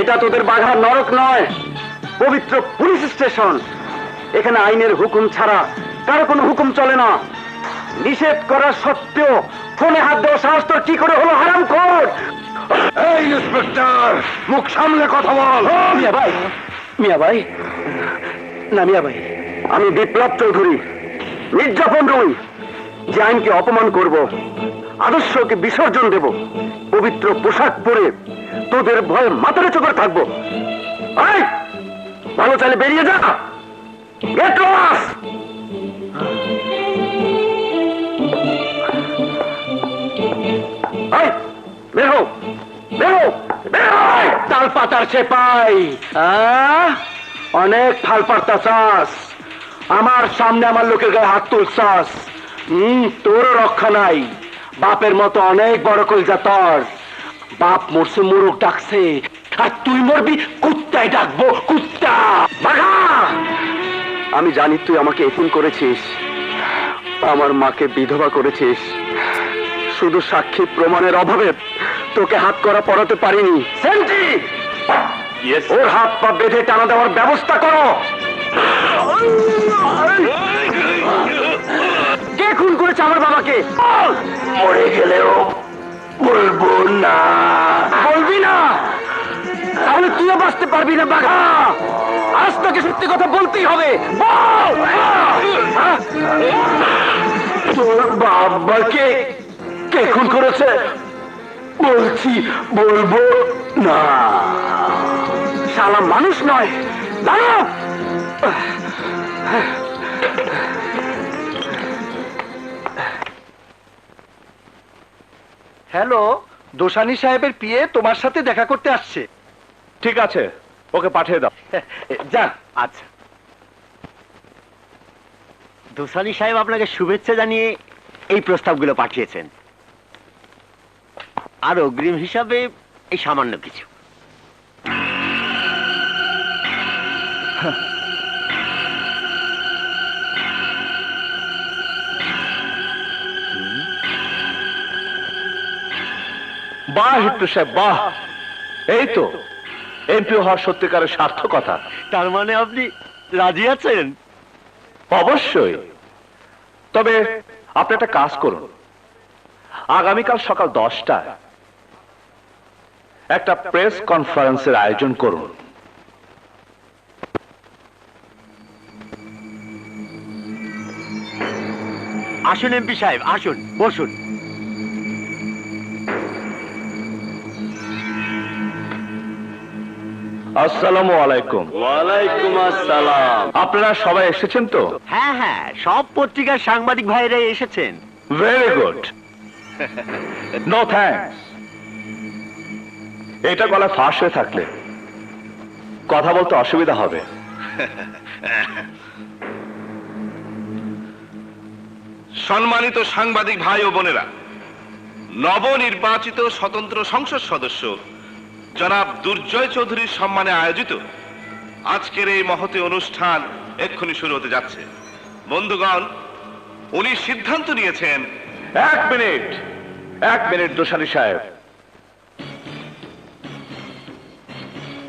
এটা তোদের বাঘার নরক নয় পবিত্র পুলিশ স্টেশন। এখানে আইনের হুকুম ছাড়া কারও কোনো হুকুম চলে না। নিষেধ করা সত্ত্বেও ফোনে হাত দেওয়া সাহস তোর কি করে হলো? হারাম কর এই ইন্সপেক্টর মুখ সামলে কথা বল। মিয়া ভাই। মিয়া ভাই। না মিয়া ভাই। আমি বিপ্লব চৌধুরী নির্যাপন রই যে আইনকে অপমান করব আদর্শকে বিসর্জন দেব পবিত্র পোশাক পরে তোদের ভয় মাথার চোখে থাকব। ভালো চালে বেরিয়ে যা। গেট বের হও, বের হও, বের! হও! তাল পাতার আহ? অনেক ফাল পারতা আমার সামনে আমার লোকের গায়ে হাত তুলছাস। হম তোরও রক্ষা নাই। বাপের মতো অনেক বড় কলজা তোর। বাপ মরছে মুরুখ ডাকছে। আর তুই মরবি কুত্তায় ডাকবো কুত্তা! বাঘা! আমি জানি তুই আমাকে এফিন করেছিস। আমার মাকে বিধবা করেছিস। শুধু সাক্ষী প্রমাণের অভাবে তোকে হাত করা পড়াতে পারিনি। সেন্টি! ওর হাত পা বেঁধে টানা দেওয়ার ব্যবস্থা করো। কে খুন করেছে আমার বাবাকে? মরে গেলেও বলব না। বলবি না? তাহলে তুইও বাঁচতে পারবি না বাঘা। আজ তোকে সত্যি কথা বলতেই হবে। বল! তোর বাবাকে কে খুন করেছে? বলছি বলব না। শালা মানুষ নয়। দাঁড়াও হ্যালো দোসানি সাহেবের পিয়ে তোমার সাথে দেখা করতে আসছে। ঠিক আছে ওকে পাঠিয়ে দাও। যান আচ্ছা। দোসানি সাহেব আপনাকে শুভেচ্ছা জানিয়ে এই প্রস্তাবগুলো পাঠিয়েছেন। আর অগ্রিম হিসাবে এই সামান্য কিছু। বাহ হিট্টু সাহেব বাহ। এই তো। এমপি হওয়ার সত্যিকারের সার্থকতা। তার মানে আপনি রাজি আছেন? অবশ্যই। তবে আপনি একটা কাজ করুন। আগামীকাল সকাল দশটায় একটা প্রেস কনফারেন্সের আয়োজন করুন। আসুন এমপি সাহেব আসুন বসুন। আসসালামু আলাইকুম। ওয়ালাইকুম আসসালাম। আপনারা সবাই এসেছেন তো? হ্যাঁ হ্যাঁ সব পত্রিকার সাংবাদিক ভাইরা এসেছেন। ভেরি গুড নো থ্যাঙ্কস এটা গলা ফাঁস হয়ে থাকলে কথা বলতে অসুবিধা হবে। সম্মানিত সাংবাদিক ভাই ও বোনেরা নবনির্বাচিত স্বতন্ত্র সংসদ সদস্য জনাব দুর্জয় চৌধুরীর সম্মানে আয়োজিত আজকের এই মহতি অনুষ্ঠান এক্ষুনি শুরু হতে যাচ্ছে। বন্ধুগণ উনি সিদ্ধান্ত নিয়েছেন এক মিনিট এক মিনিট দোষানী সাহেব।